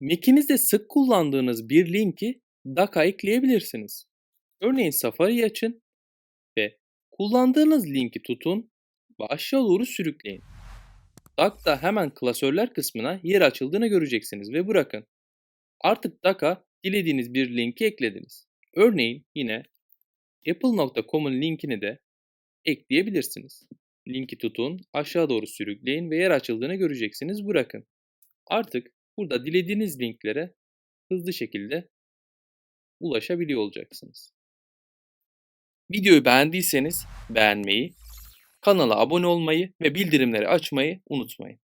Mac'inizde sık kullandığınız bir linki DAC'a ekleyebilirsiniz. Örneğin Safari'yi açın ve kullandığınız linki tutun ve aşağı doğru sürükleyin. DAC'da hemen klasörler kısmına yer açıldığını göreceksiniz ve bırakın. Artık DAC'a dilediğiniz bir linki eklediniz. Örneğin yine apple.com'un linkini de ekleyebilirsiniz. Linki tutun, aşağı doğru sürükleyin ve yer açıldığını göreceksiniz. Bırakın. Artık burada dilediğiniz linklere hızlı şekilde ulaşabiliyor olacaksınız. Videoyu beğendiyseniz beğenmeyi, kanala abone olmayı ve bildirimleri açmayı unutmayın.